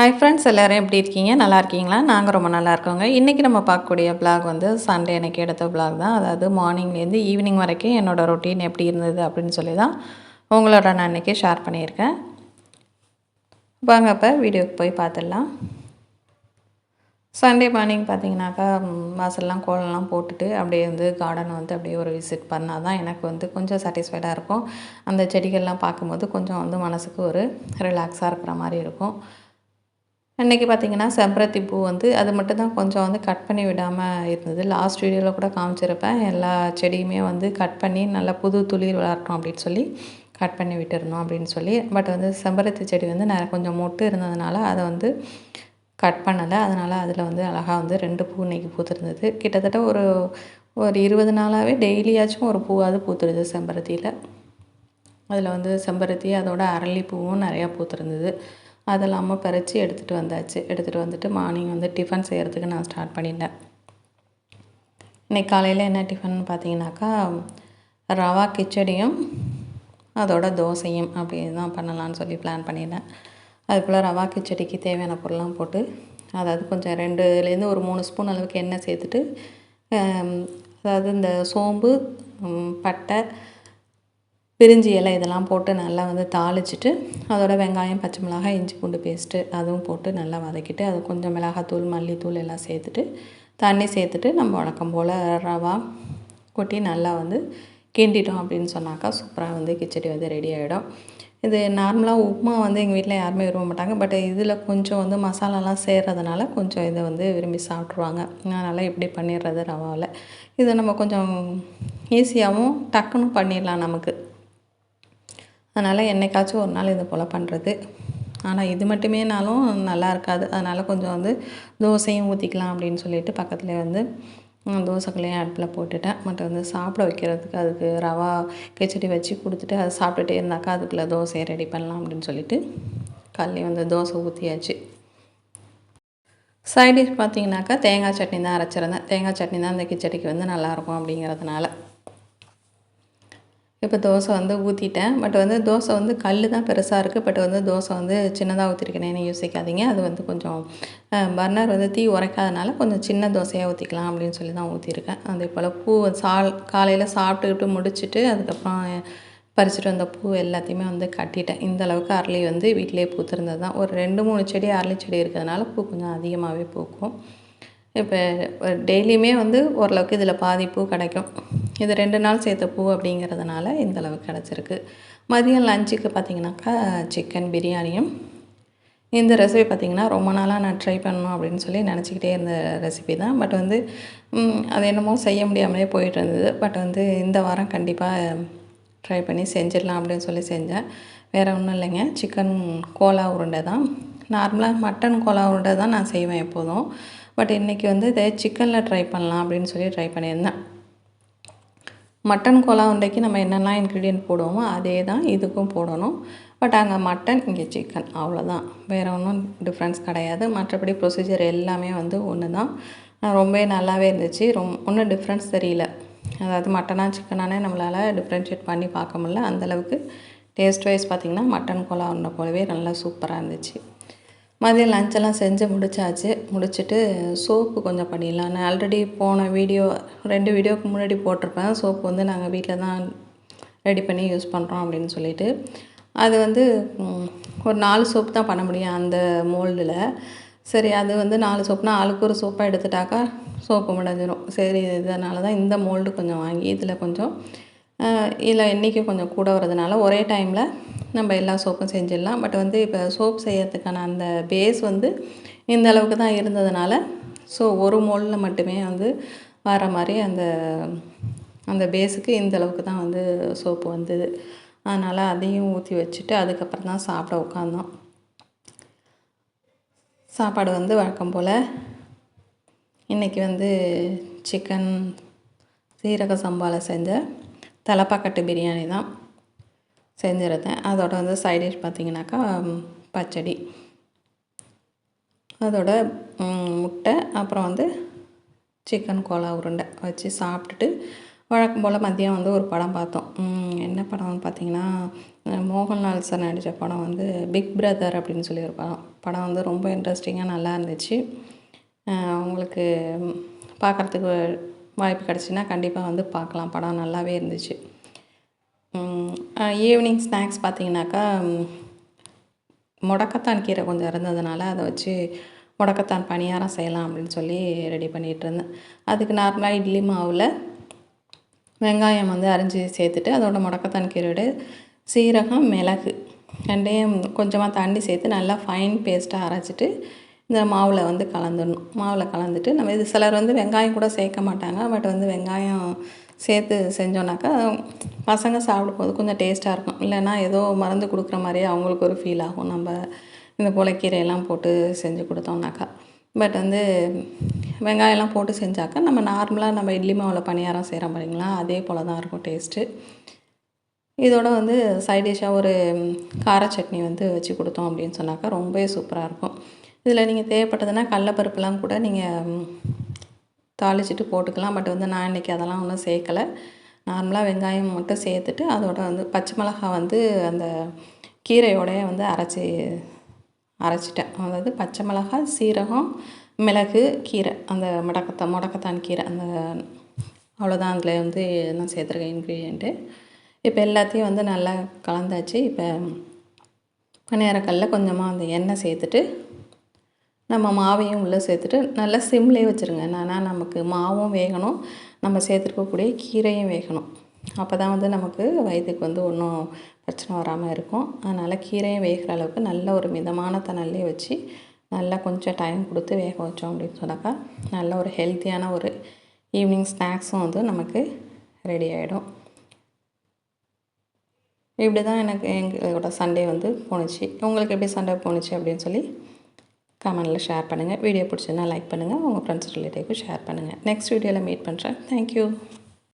Hi friends எல்லோரும் எப்படி இருக்கீங்க? நல்லா இருக்கீங்களா? நாங்கள் ரொம்ப நல்லா இருக்கோங்க. இன்றைக்கி நம்ம பார்க்கக்கூடிய பிளாக் வந்து சண்டே எனக்கு எடுத்த பிளாக் தான். அதாவது மார்னிங்லேருந்து ஈவினிங் வரைக்கும் என்னோடய ரொட்டீன் எப்படி இருந்தது அப்படின்னு சொல்லி தான் உங்களோட நான் இன்றைக்கி ஷேர் பண்ணியிருக்கேன். வாங்க இப்போ வீடியோக்கு போய் பார்த்துடலாம். சண்டே மார்னிங் பார்த்தீங்கன்னாக்கா வாசல்லாம் கோலம்லாம் போட்டுட்டு அப்படியே வந்து கார்டன் வந்து அப்படியே ஒரு விசிட் பண்ணால் தான் எனக்கு வந்து கொஞ்சம் சாட்டிஸ்ஃபைடாக இருக்கும். அந்த செடிகள்லாம் பார்க்கும்போது கொஞ்சம் வந்து மனசுக்கு ஒரு ரிலாக்ஸாக இருக்கிற மாதிரி இருக்கும். அன்றைக்கி பார்த்திங்கன்னா செம்பருத்தி பூ வந்து அது மட்டும் தான் கொஞ்சம் வந்து கட் பண்ணி விடாமல் இருந்தது. லாஸ்ட் வீடியோவில் கூட காமிச்சிருப்பேன். எல்லா செடியுமே வந்து கட் பண்ணி நல்லா புது துளிர் வளரட்டும் அப்படின்னு சொல்லி கட் பண்ணி விட்டுருந்தோம் அப்படின்னு சொல்லி. பட் வந்து செம்பருத்தி செடி வந்து நான் கொஞ்சம் மொட்டு இருந்ததுனால அதை வந்து கட் பண்ணலை. அதனால் அதில் வந்து அழகாக வந்து ரெண்டு பூ இன்றைக்கி பூத்துருந்தது. கிட்டத்தட்ட ஒரு ஒரு இருபது நாளாகவே டெய்லியாச்சும் ஒரு பூவாவது பூத்துருது செம்பருத்தியில். அதில் வந்து செம்பருத்தி அதோட அரளிப்பூவும் நிறையா பூத்துருந்தது. அதெல்லாமல் பறித்து எடுத்துகிட்டு வந்தாச்சு. எடுத்துகிட்டு வந்துட்டு மார்னிங் வந்து டிஃபன் செய்கிறதுக்கு நான் ஸ்டார்ட் பண்ணிட்டேன். இன்றைக்கி காலையில் என்ன டிஃபன் பார்த்தீங்கன்னாக்கா ரவா கிச்சடியும் அதோட தோசையும் அப்படி தான் பண்ணலான்னு சொல்லி பிளான் பண்ணியிருந்தேன் அதுக்குள்ளே ரவா கிச்சடிக்கு தேவையான பொருள்லாம் போட்டு அதாவது கொஞ்சம் ரெண்டுலேருந்து ஒரு மூணு ஸ்பூன் அளவுக்கு எண்ணெய் சேர்த்துட்டு அதாவது இந்த சோம்பு பட்டை பிரிஞ்சி இலை இதெல்லாம் போட்டு நல்லா வந்து தாளிச்சிட்டு அதோட வெங்காயம் பச்சை மிளகாய் இஞ்சி பூண்டு பேஸ்ட்டு அதுவும் போட்டு நல்லா வதக்கிட்டு அது கொஞ்சம் மிளகாத்தூள் மல்லித்தூள் எல்லாம் சேர்த்துட்டு தண்ணி சேர்த்துட்டு நம்ம வழக்கம் போல் ரவா கொட்டி நல்லா வந்து கிண்டிட்டோம் அப்படின்னு சொன்னாக்கா சூப்பராக வந்து கிச்சடி வந்து ரெடி ஆகிடும் இது நார்மலாக உப்புமா வந்து எங்கள் வீட்டில் யாருமே விரும்ப மாட்டாங்க. பட் இதில் கொஞ்சம் வந்து மசாலாலாம் சேர்றதுனால கொஞ்சம் இதை வந்து விரும்பி சாப்பிட்ருவாங்க அதனால் இப்படி பண்ணிடுறது ரவாவில் இதை நம்ம கொஞ்சம் ஈஸியாகவும் டக்குன்னு பண்ணிடலாம் நமக்கு. அதனால் என்னைக்காச்சும் ஒரு நாள் இது போல் பண்ணுறது ஆனால் இது மட்டுமேனாலும் நல்லா இருக்காது. அதனால் கொஞ்சம் வந்து தோசையும் ஊற்றிக்கலாம் அப்படின்னு சொல்லிட்டு பக்கத்துலேயே வந்து ம், தோசைக்கல்லையும் அடுப்பில் போட்டுட்டேன். பட் வந்து சாப்பிட வைக்கிறதுக்கு அதுக்கு ரவா கிச்சடி வச்சு கொடுத்துட்டு அதை சாப்பிட்டுட்டே இருந்தாக்கா அதுக்குள்ளே தோசையை ரெடி பண்ணலாம் அப்படின்னு சொல்லிட்டு காலையில் வந்து தோசை ஊற்றியாச்சு சைட் டிஷ் பார்த்தீங்கன்னாக்கா தேங்காய் சட்னி தான் அரைச்சிருந்தேன். தேங்காய் சட்னி தான் அந்த கிச்சடிக்கு வந்து நல்லாயிருக்கும் அப்படிங்கிறதுனால. இப்போ தோசை வந்து ஊற்றிட்டேன் பட் வந்து தோசை வந்து கல் தான் பெருசாக இருக்குது பட் வந்து தோசை வந்து சின்னதாக ஊற்றிருக்கேனேன்னு யோசிக்காதீங்க. அது வந்து கொஞ்சம் பர்னர் வந்து தீ உரைக்காதனால கொஞ்சம் சின்ன தோசையாக ஊற்றிக்கலாம் அப்படின்னு சொல்லி தான் ஊற்றிருக்கேன் அதே போல் பூ சால் காலையில் சாப்பிட்டுக்கிட்டு முடிச்சுட்டு அதுக்கப்புறம் பறிச்சுட்டு வந்த பூ எல்லாத்தையுமே வந்து கட்டிட்டேன். இந்த அளவுக்கு அரளி வந்து வீட்டிலேயே பூத்திருந்தது தான். ஒரு ரெண்டு மூணு செடி அரளி செடி இருக்கிறதுனால பூ கொஞ்சம் அதிகமாகவே பூக்கும். இப்போ டெய்லியுமே வந்து ஓரளவுக்கு இதில் பாதி பூ கிடைக்கும். இது ரெண்டு நாள் சேர்த்த பூ அப்படிங்கிறதுனால இந்தளவுக்கு கிடச்சிருக்கு. மதியம் லஞ்சுக்கு பார்த்தீங்கன்னாக்கா சிக்கன் பிரியாணியும். இந்த ரெசிபி பார்த்திங்கன்னா ரொம்ப நாளாக நான் ட்ரை பண்ணணும் அப்படின்னு சொல்லி நினச்சிக்கிட்டே இருந்த ரெசிபி தான். பட் வந்து அது என்னமோ செய்ய முடியாமலே போயிட்டு இருந்தது. பட் வந்து இந்த வாரம் கண்டிப்பாக ட்ரை பண்ணி செஞ்சிடலாம் அப்படின்னு சொல்லி செஞ்சேன். வேறு ஒன்றும் இல்லைங்க. சிக்கன் கோலா உருண்டை தான். நார்மலாக மட்டன் கோலா உருண்டை தான் நான் செய்வேன் எப்போதும். பட் இன்றைக்கி வந்து இதை சிக்கனில் ட்ரை பண்ணலாம் அப்படின்னு சொல்லி ட்ரை பண்ணியிருந்தேன். மட்டன் கோலா உருண்டைக்கு நம்ம என்னெல்லாம் இன்க்ரீடியன்ட் போடுவோமோ அதே தான் இதுக்கும் போடணும். பட் அங்கே மட்டன் இங்கே சிக்கன் அவ்வளோதான் வேறு ஒன்றும் டிஃப்ரென்ஸ் கிடையாது. மற்றபடி ப்ரொசீஜர் எல்லாமே வந்து ஒன்று தான் ரொம்ப நல்லாவே இருந்துச்சு. ரொம் ஒன்றும் டிஃப்ரென்ஸ் தெரியல. அதாவது மட்டனா சிக்கனானே நம்மளால் டிஃப்ரென்ஷியேட் பண்ணி பார்க்க முடில அந்தளவுக்கு டேஸ்ட் வைஸ் பார்த்திங்கன்னா மட்டன் கோலா உருண்டை போலவே நல்லா சூப்பராக இருந்துச்சு. மதியம் லஞ்செல்லாம் செஞ்சு முடிச்சாச்சு. முடிச்சுட்டு சோப்பு கொஞ்சம் பண்ணிடலாம். நான் ஆல்ரெடி போன வீடியோ ரெண்டு வீடியோக்கு முன்னாடி போட்டிருப்பேன். சோப்பு வந்து நாங்கள் வீட்டில் தான் ரெடி பண்ணி யூஸ் பண்ணுறோம் அப்படின்னு சொல்லிட்டு. அது வந்து ஒரு நாலு சோப்பு தான் பண்ண முடியும் அந்த மோல்டில் சரி அது வந்து நாலு சோப்புனா ஆளுக்கு ஒரு சோப்பாக எடுத்துட்டாக்கா சோப்பு முடிஞ்சிடும் சரி இதனால தான் இந்த மோல்டு கொஞ்சம் வாங்கி இதில் கொஞ்சம் இதில் எண்ணிக்கை கொஞ்சம் கூட வரதுனால ஒரே டைமில் நம்ம எல்லா சோப்பும் செஞ்சிடலாம். பட் வந்து இப்போ சோப் செய்யறதுக்கான அந்த பேஸ் வந்து இந்த அளவுக்கு தான் இருந்ததுனால ஸோ ஒரு மோலில் மட்டுமே வந்து வர மாதிரி அந்த அந்த பேஸுக்கு இந்த அளவுக்கு தான் வந்து சோப்பு வந்தது. அதனால் அதையும் ஊற்றி வச்சுட்டு அதுக்கப்புறம் தான் சாப்பிட உட்காந்தோம். சாப்பாடு வந்து வழக்கம் போல் இன்றைக்கி வந்து சிக்கன் சீரக சம்பாவில் செஞ்ச தலப்பாக்கட்டு பிரியாணி தான். செஞ்சுருந்தேன். அதோட வந்து சைட் டிஷ் பார்த்திங்கனாக்கா பச்சடி. அதோட முட்டை அப்புறம் வந்து சிக்கன் கோலா உருண்டை வச்சு சாப்பிட்டுட்டு வழக்கம் போல் மதியம் வந்து ஒரு படம் பார்த்தோம். என்ன படம்னு பார்த்தீங்கன்னா மோகன்லால் சார் நடித்த படம் வந்து பிக் பிரதர் அப்படின்னு சொல்லி ஒரு படம். படம் வந்து ரொம்ப இன்ட்ரெஸ்டிங்காக நல்லா இருந்துச்சு. அவங்களுக்கு உங்களுக்கு பார்க்குறதுக்கு வாய்ப்பு கிடச்சின்னா கண்டிப்பாக வந்து பார்க்கலாம் படம் நல்லாவே இருந்துச்சு. ஈவினிங் ஸ்நாக்ஸ் பார்த்தீங்கன்னாக்கா முடக்கத்தான் கீரை கொஞ்சம் இருந்ததுனால அதை வச்சு முடக்கத்தான் பணியாரம் செய்யலாம் அப்படின்னு சொல்லி ரெடி பண்ணிகிட்டு இருந்தேன். அதுக்கு நார்மலாக இட்லி மாவில் வெங்காயம் வந்து அரிஞ்சு சேர்த்துட்டு அதோட முடக்கத்தான் கீரையோட சீரகம் மிளகு ரெண்டையும் கொஞ்சமாக தண்ணி சேர்த்து நல்லா ஃபைன் பேஸ்ட்டாக அரைச்சிட்டு இந்த மாவில் வந்து கலந்துடணும். மாவில் கலந்துட்டு நம்ம இது சிலர் வந்து வெங்காயம் கூட சேர்க்க மாட்டாங்க பட் வந்து வெங்காயம் சேர்த்து செஞ்சோன்னாக்கா பசங்க சாப்பிடும்போது கொஞ்சம் டேஸ்ட்டாக இருக்கும். இல்லைன்னா ஏதோ மருந்து கொடுக்குற மாதிரியே அவங்களுக்கு ஒரு ஃபீல் ஆகும். நம்ம இந்த புலக்கீரையெல்லாம் போட்டு செஞ்சு கொடுத்தோம்னாக்கா. பட் வந்து வெங்காயம்லாம் போட்டு செஞ்சாக்கா நம்ம நார்மலாக நம்ம இட்லி மாவில் பணியாரம் செய்கிறோம் பாருங்களா அதே போல் தான் இருக்கும் டேஸ்ட்டு இதோட வந்து சைட் டிஷ்ஷாக ஒரு கார சட்னி வந்து வச்சு கொடுத்தோம் அப்படின்னு சொன்னாக்கா ரொம்பவே சூப்பராக இருக்கும். இதில் நீங்கள் தேவைப்பட்டதுன்னா கடலப்பருப்புலாம் கூட நீங்கள் தாளிச்சிட்டு போட்டுக்கலாம். பட் வந்து நான் இன்றைக்கி அதெல்லாம் ஒன்றும் சேர்க்கலை. நார்மலாக வெங்காயம் மட்டும் சேர்த்துட்டு அதோட வந்து பச்சை மிளகாய் வந்து அந்த கீரையோடய வந்து அரைச்சி அரைச்சிட்டேன். அதாவது பச்சை மிளகாய் சீரகம் மிளகு கீரை. அந்த முடக்கத்தான் முடக்கத்தான் கீரை. அந்த அவ்வளோதான் அதில் வந்து நான் சேர்த்துருக்கேன் இன்க்ரீடியண்ட்டு இப்போ எல்லாத்தையும் வந்து நல்லா கலந்தாச்சு. இப்போ பணியாரக்கல்ல கொஞ்சமாக அந்த எண்ணெய் சேர்த்துட்டு நம்ம மாவையும் உள்ளே சேர்த்துட்டு நல்லா சிம்லேயே வச்சுருங்க. என்னன்னா நமக்கு மாவும் வேகணும். நம்ம சேர்த்துருக்கக்கூடிய கீரையும் வேகணும். அப்போ தான் வந்து நமக்கு வயதுக்கு வந்து ஒன்றும் பிரச்சனை வராமல் இருக்கும். அதனால் கீரையும் வேகிற அளவுக்கு நல்ல ஒரு மிதமான தணல்லே வச்சு நல்லா கொஞ்சம் டைம் கொடுத்து வேக வச்சோம் அப்படின்னு சொன்னாக்கா நல்ல ஒரு ஹெல்த்தியான ஒரு ஈவினிங் ஸ்நாக்ஸும் வந்து நமக்கு ரெடி ஆகிடும். இப்படி தான் எனக்கு எங்களோட சண்டே வந்து போணுச்சு. உங்களுக்கு எப்படி சண்டே போணுச்சு அப்படின்னு சொல்லி கமெண்டில் ஷேர் பண்ணுங்கள் வீடியோ பிடிச்சதுன்னா லைக் பண்ணுங்கள் உங்கள் ஃப்ரெண்ட்ஸ் ரிலேட்டிவ்க்கு ஷேர் பண்ணுங்கள் நெக்ஸ்ட் வீடியோவில் மீட் பண்ணுறேன் தேங்க்யூ